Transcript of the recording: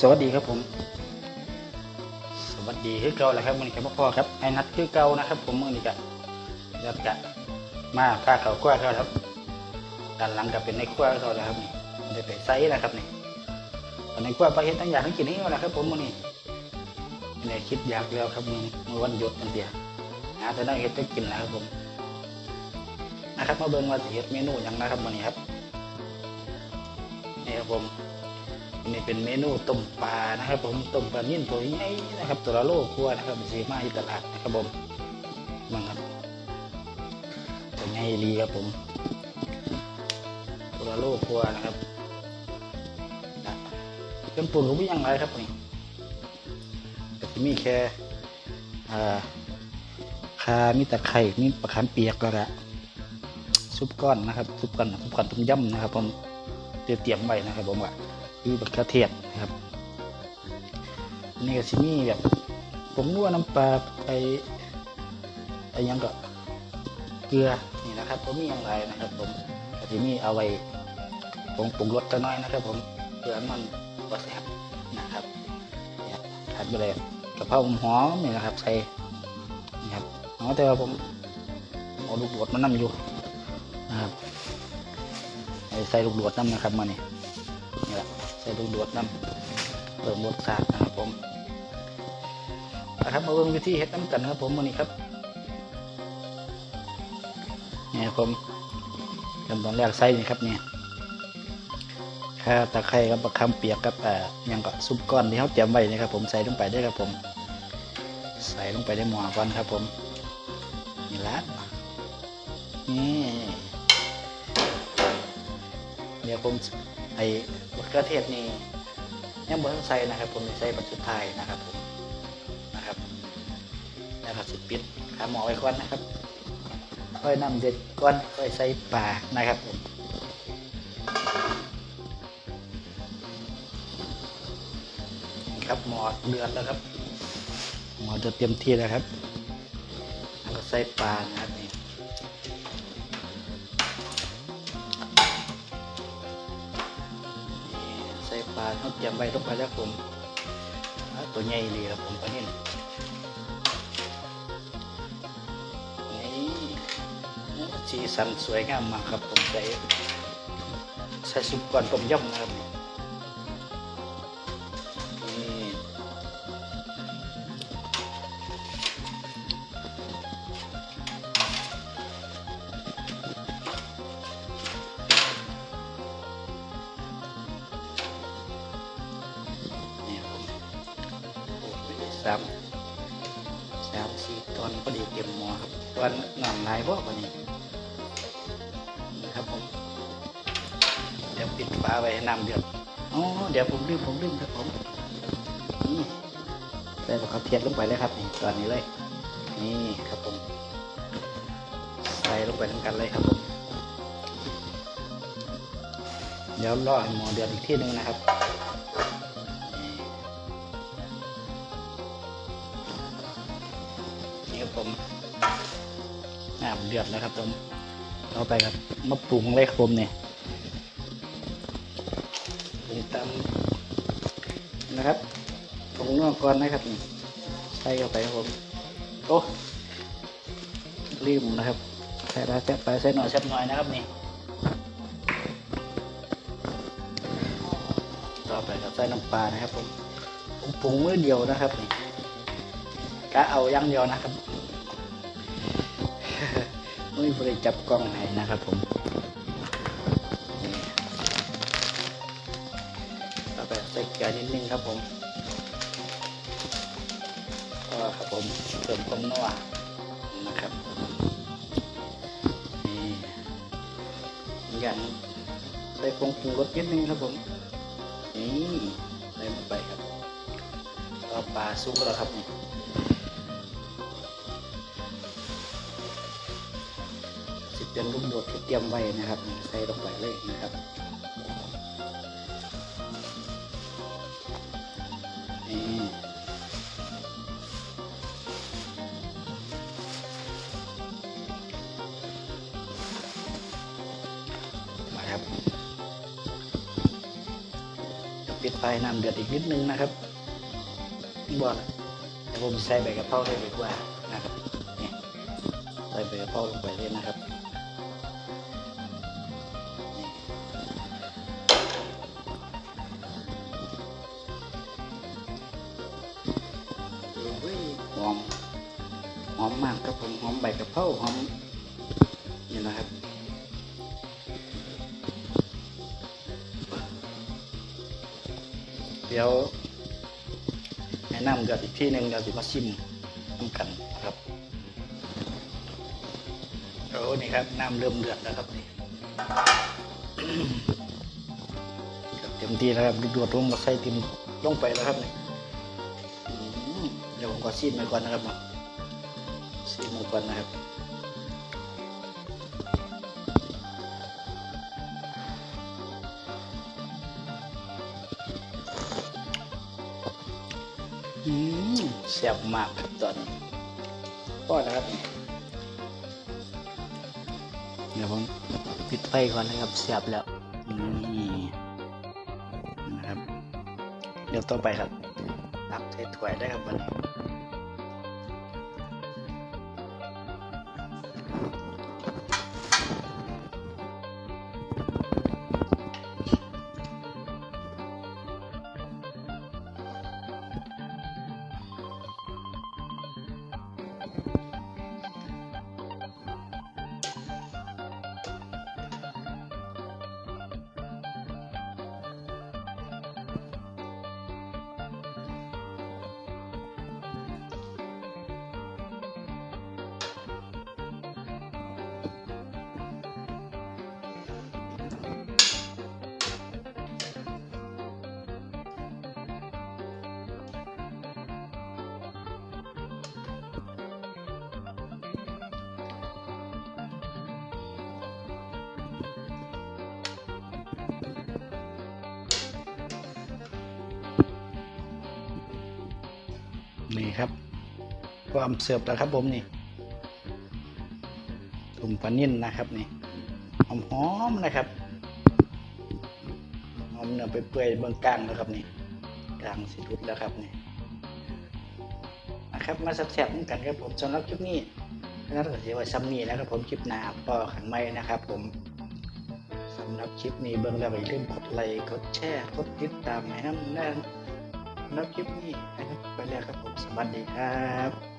สวัสดีครับผม สวัสดีคือเก่าแหละครับมันนี้ครับพ่อครับไอ้นัดคือเก่านะครับ ผมมือนี้กะยัดกะมาผ้าเขาวกล้วเขาครับด้านหลังก็เป็นในกล้วเขาแล้วครับนี่ได้ไปไซส์นะครับนี่อันในกล้วยปเห็ดตั้งอย่างทั้งกินนี่แหละครับ ผมมือนี้ไม่ได้คิดอยากแล้วครับมือมือวันหยุดมันเดียวหาแต่ได้เห็ดได้กินนะครับผมนะครับมาเบิ่งว่าเห็ดเมนูหยังนะครับมือนี้ครับนี่ครับผม นนี่เป็นเมนูต้มปลานะครับ ผมต้มปลานิ่นตัวใหญ่นะครับ ตัวละโลกว่านะครับสีมาที่ตลาดนะครับผมมังครับตัวใหญ่ดีครับผม ตัวละโลกว่านะครับเครื่องปรุงก็ไม่ยังไรครับนี่แต่ที่มีแค่อ่าคามีตะไคร่มีปลาขามเปียกแล้วละซุปก้อนนะครับซุปก้อนซุปก้อนต้มยำนะครับผมเตรียมไว้นะครับผมว่า คือบักกระเทียมนะครับนี่ก็ซิมีแบบผมนวดน้ำปลาไปไปยังก็เกลือนี่นะครับผมมีอย่างไรนะครับ ผมก็ซิมีเอาไว้ผงปรุงรสจะน้อยนะครับ ผมเพื่อให้มันรสแซ่บนะครับถัดไปเลยกระเพราหอมนี่นะครับใส่นี่ครับอ๋อแต่ว่าผมเอาลูกโดดมานำอยู่นะครับใส่ลูกโดดน้ำนะครับมานี่นี่ ใส่ลูกดวดน้ำเพิ่มรสชาตินะครับผมนะครับมาเบิ่งวิธีเฮ็ดน้ำกันนะครับผมวันนี้ครับนี่ครับผมขั้นตอนแรกใส่นี่ครับเนี่ยข่าตะไคร้กับมะขามเปียกกับอ่อหยังก็ซุปก้อนที่เขาเตรียมไว้นี่ครับผมใส่ลงไปได้ครับผม ใส่ลงไปในหม้อก่อนครับผมนี่ละนี่เดี๋ยวผม ไอ้มะเขือเทศนี่ยังบ่ต้องใส่นะครับ ผมใส่บัตรสุดท้ายนะครับผมนะครับแล้วก็สิปิดขาหมอไว้ก่อนนะครับ ค่อยนำเด็ดก่อนค่อยใส่ปลานะครับผมครับหมอเดือดแล้วครับ หมอเดือดเต็มที่แล้วครับแล้วก็ใส่ปลานะครับาเขาเตรียมไว้ลงไปแล้วผมตัวใหญ่ดีครับผมปลานิ่นนี่สีสันสวยงามมากครับผมใส่ใส่ซุปก่อนต้มยำนะครับ สามสามสี่ตอนพอดีเต็มหมอครับตอนน้ำลายบ่วันนี้นะครับผมเดี๋ยวปิดฝาไว้น้ำเดือดอ๋อเดี๋ยวผมลืมผมลืมครับผมนี่ใส่บักกระเทียมลงไปเลยครับนี่ตอนนี้เลย นี่ครับผมใส่ลงไปทั้งกันเลยครับผมเดี๋ยวรอให้หมอเดือดอีกทีหนึงนะครับ ดือดแล้วครับผมเอาไปครับมาปรุงเลยครับผมเนี่ยปรุงตามนะครับปรุงนอกก่อนนะครับนี่ใส่เข้าไปครับผมโอ้ลืมนะครับใส่แล้วแซ่บไปใส่หน่อยแซ่บหน่อยนะครับนี่ต่อไปก็ใส่น้ำปลานะครับผมผมปรุงมือเดียวนะครับนี่กะเอาอยังเดียวนะครับ ไม่บริจับกล้องไหนนะครับผมนี่ต่อไปใส่เกลือนิดนึงครับผมก็ครับผมเติมความนัวนะครับนี่อย่างใส่ผงปรุงรสนิดนึงครับผมนี่ใส่ลงไปครับก็ปลาซุกแล้วครับนี่ เป็นลูกโดดที่เตรียมไว้นะครับ ใส่ลงไปเลยนะครับนี่มาครับปิดไฟน้ำเดือดอีกนิดนึงนะครับบ่ละเดี๋ยวผมใส่ใบกระเพราให้ดีกว่านะครับนี่ใส่ใบกระเพราลงไปเลยนะครับ อมมากครับผมหอมใบกระเพราหอมนี่นะครับเดี๋ยวแนะนำเดี๋ยวอีกที่หนึ่งเดี๋ยวจะมาชิมน้ำกันนะครับโอ้นี่ครับน้ำเริ่มเดือดแล้วครับนี่ครับเต็มที่แล้วครับดูดลงมาใส่ติมลงไปแล้วครับนี่เดี๋ยวผมก็ชิมไปก่อนนะครับ เนาะชิมไปก่อนนะครับอืมแซ่บมากครับตอนนี้ก็นะครับเดี๋ยวผมปิดไฟก่อนนะครับแซ่บแล้วนี่นะครับ เดี๋ยวต่อไปครับตักใส่ถ้วยได้ครับวันนี้ นี่ครับความเสิร์ฟแล้วครับผมนี่ตุ่มปลานิ่นนะครับนี่หอมๆนะครับหอมเนื้อไปเปื่อยๆเบื้องกลางนะครับนี่กลางสิรุดแล้วครับนี่นะครับมาแซ่บๆเหมือนกันครับผมสำหรับคลิปนี้น่าจะเสียไว้ซ้ำนี้นะครับผมคลิปหน้าก็ขันไม่นะครับ ผมสำหรับคลิปนี้เบื้องแล้วอย่าลืมกดไลค์กดแชร์กดติดตามให้น้ำแน่ นับคลิปนี้นะครับไปแล้วครับผมสวัสดีครับ